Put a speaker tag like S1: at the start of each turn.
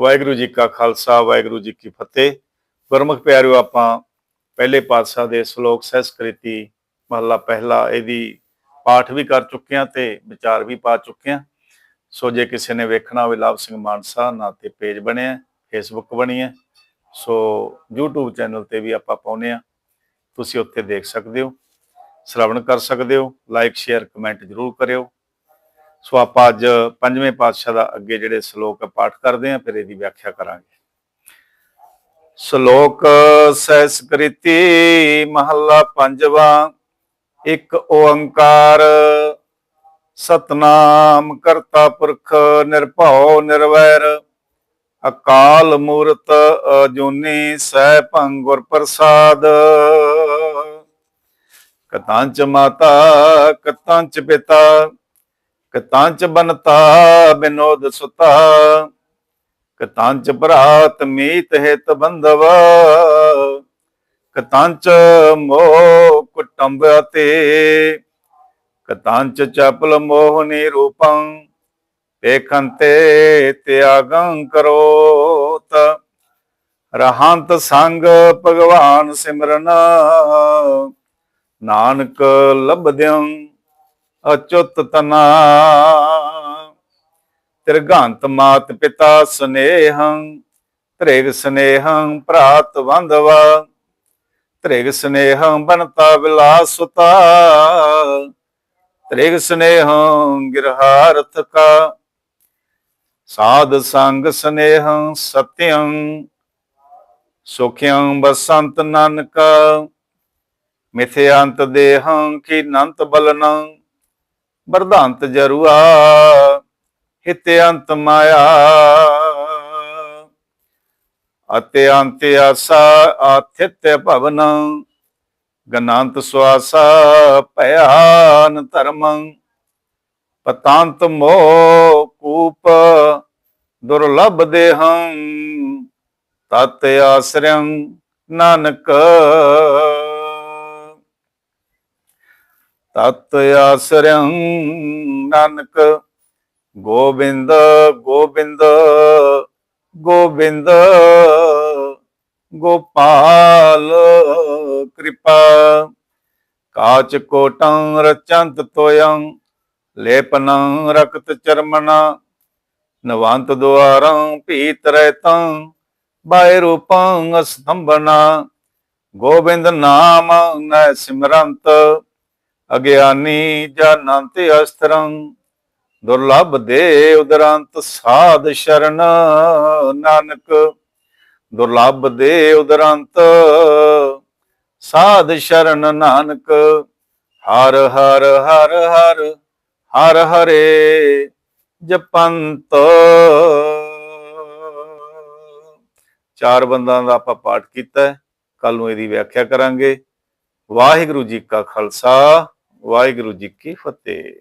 S1: ਵਾਹਿਗੁਰੂ ਜੀ ਕਾ ਖਾਲਸਾ, ਵਾਹਿਗੁਰੂ ਜੀ ਕੀ ਫਤਿਹ। ਗੁਰਮੁਖ ਪਿਆਰਿਓ, ਆਪਾਂ ਪਹਿਲੇ ਪਾਤਸ਼ਾਹ ਦੇ ਸ਼ਲੋਕ ਸਹਿਸਕ੍ਰਿਤੀ ਮਹਲਾ ਪਹਿਲਾ, ਇਹਦੀ ਪਾਠ ਵੀ ਕਰ ਚੁੱਕੇ ਹਾਂ ਤੇ ਵਿਚਾਰ ਵੀ ਪਾ ਚੁੱਕੇ ਹਾਂ। ਸੋ ਜੇ ਕਿਸੇ ਨੇ ਵੇਖਣਾ ਹੋਵੇ, ਲਾਭ ਸਿੰਘ ਮਾਨਸਾ ਨਾਂ ਤੇ ਪੇਜ ਬਣਿਆ ਫੇਸਬੁੱਕ ਬਣੀ ਹੈ। ਸੋ YouTube ਚੈਨਲ ਤੇ ਵੀ ਆਪਾਂ ਪਾਉਨੇ ਆ ਤੁਸੀਂ ਉੱਥੇ ਦੇਖ ਸਕਦੇ ਹੋ, ਸ਼ਰਵਣ ਕਰ ਸਕਦੇ ਹੋ ਲਾਈਕ ਸ਼ੇਅਰ ਕਮੈਂਟ ਜਰੂਰ ਕਰਿਓ। ਸੋ ਆਪਾਂ ਅੱਜ ਪੰਜਵੇਂ ਪਾਤਸ਼ਾਹ ਦਾ ਅੱਗੇ ਜਿਹੜੇ ਸ਼ਲੋਕ ਪਾਠ ਕਰਦੇ ਆਂ ਫਿਰ ਇਹਦੀ ਵਿਆਖਿਆ ਕਰਾਂਗੇ। ਸ਼ਲੋਕ ਸਹਿਸਕ੍ਰਿਤੀ ਮਹੱਲਾ ਪੰਜਵਾਂ, ਇੱਕ ਓੰਕਾਰ, ਸਤਨਾਮ ਕਰਤਾ ਪੁਰਖ ਨਿਰਭਉ ਨਿਰਵੈਰ, ਅਕਾਲ ਮੂਰਤ ਅਜੂਨੀ ਸਹਿ ਭੰਗੁਰ ਪ੍ਰਸਾਦ। ਕਤਾਂਚ ਮਾਤਾ, ਕਤਾਂਚ ਪਿਤਾ ਕਤਾਂਚ ਬਨਤਾ ਬਿਨੋਦ ਸੁਤਾ ਕਤਾਂਚ ਭਰਾਤ ਮੀਤ ਹਿਤ ਬੰਧਵ ਕਤਾਂਚ ਮੋਹ ਕੁਟੰਬ ਅਤੇ ਕਤਾਂਚ ਚਪਲ ਮੋਹਨੀ ਰੂਪੰ ਏਕੰਤੇ ਤਿਆਗੰ ਕਰੋਤ। ਰਹੰਤ ਸੰਗ ਭਗਵਾਨ ਸਿਮਰਨ, ਨਾਨਕ ਲਬਦਿਆਂ ਅਚੁੱਤ ਤਨਾ। ਤਿਰਗੰਤ ਮਾਤ ਪਿਤਾ ਸਨੇਹੰ, ਤ੍ਰਿਗ ਸਨੇਹੰ ਭਰਾਤ ਬੰਧਵਾ। ਤ੍ਰਿਗ ਸਨੇਹੰ ਬਨਤਾ ਵਿਲਾਸੁਤਾ ਤ੍ਰਿਗ ਸਨੇਹੰ ਗਿਰਹਾਰਥ ਕਾ। ਸਾਧ ਸੰਗ ਸਨੇਹੰ ਸਤਿਅੰ, ਸੁਖਿਅੰ ਬਸੰਤ ਨਾਨਕ। ਮਿਥਿਆੰਤ ਦੇਹੰ ਕੀ ਨੰਤ ਬਲਨੰ ਵਰਧਾਂਤ ਜਰੂਆ ਹਿਤਿਅੰਤ ਮਾਇਆ। ਅਤਿ ਅੰਤ ਆਸਾ, ਆਥਿਤ ਭਵਨ, ਗਨਾੰਤ ਸਵਾਸਾ ਭਿਆਨ ਧਰਮੰ। ਪਤਾਂਤ ਮੋਹ ਕੂਪ, ਦੁਰਲਭ ਦੇਹੰ, ਤਤ ਆਸਰੰ ਨਾਨਕ ਤਤ ਆਸਰੰ ਨਾਨਕ। ਗੋਬਿੰਦ ਗੋਬਿੰਦ ਗੋਬਿੰਦ, ਗੋਪਾਲ, ਕਿਰਪਾ। ਕਾਚ ਕੋਟੰ ਰਚੰਤ ਤੋਯੰ ਲੇਪਨੰ ਰਕਤ ਚਰਮਨਾ। ਨਵੰਤ ਦੁਆਰੰ ਪੀਤ ਰਹਿਤੰ ਬਾਇ ਰੂਪੰ ਅਸਤੰਭਨਾ ਗੋਬਿੰਦ ਨਾਮ ਨੈ ਸਿਮਰੰਤ ਅਗਿਆਨੀ ਜਨੰਤ ਅਸਤਰੰ, ਦੁਰਲਭ ਦੇ ਉਦਰੰਤ ਸਾਧ ਸ਼ਰਨ। ਨਾਨਕ, ਦੁਰਲਭ ਦੇ ਉਦਰੰਤ ਸਾਧ ਸ਼ਰਨ ਨਾਨਕ। ਹਰ ਹਰ ਹਰ ਹਰ ਹਰ, ਹਰੇ ਜਪੰਤ। ਚਾਰ ਬੰਦਾਂ ਦਾ ਆਪਾਂ ਪਾਠ ਕੀਤਾ ਕੱਲ ਨੂੰ ਇਹਦੀ ਵਿਆਖਿਆ ਕਰਾਂਗੇ। ਵਾਹਿਗੁਰੂ ਜੀ ਕਾ ਖਾਲਸਾ। ਵਾਹਿਗੁਰੂ ਜੀ ਕੀ ਫਤਿਹ।